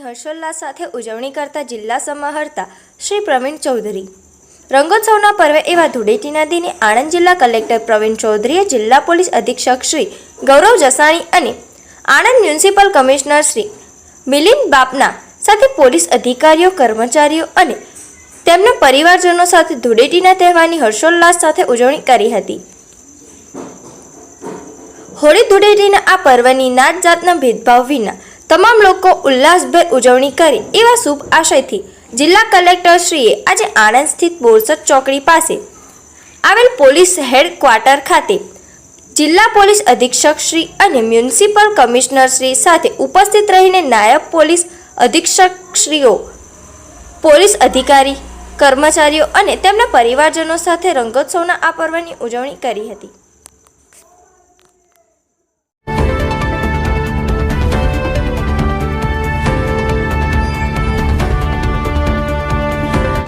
હર્ષોલ્લાસ સાથે ઉજવણી કરતા જિલ્લા સમાહર્તા શ્રી પ્રવીણ ચૌધરી. રંગોત્સવના પર્વે એવા ધૂળેટીના દિને આણંદ જિલ્લા કલેક્ટર પ્રવીણ ચૌધરીએ જિલ્લા પોલીસ અધિક્ષક શ્રી ગૌરવ જસાણી અને આણંદ મ્યુનિસિપલ કમિશનર શ્રી મિલિંદ બાપના સાથે પોલીસ અધિકારીઓ, કર્મચારીઓ અને તેમના પરિવારજનો સાથે ધૂળેટીના તહેવારની હર્ષોલ્લાસ સાથે ઉજવણી કરી હતી. હોળી ધૂળેટીના આ પર્વની નાત જાતના ભેદભાવ વિના તમામ લોકો ઉલ્લાસભેર ઉજવણી કરે. એવા શુભ આશયથી જિલ્લા કલેક્ટરશ્રીએ આજે આણંદ સ્થિત બોરસદ ચોકડી પાસે આવેલ પોલીસ હેડક્વાર્ટર ખાતે જિલ્લા પોલીસ અધિક્ષક શ્રી અને મ્યુનિસિપલ કમિશનર શ્રી સાથે ઉપસ્થિત રહીને નાયબ પોલીસ અધિક્ષકશ્રીઓ પોલીસ અધિકારી, કર્મચારીઓ અને તેમના પરિવારજનો સાથે રંગોત્સવના આ પર્વની ઉજવણી કરી હતી.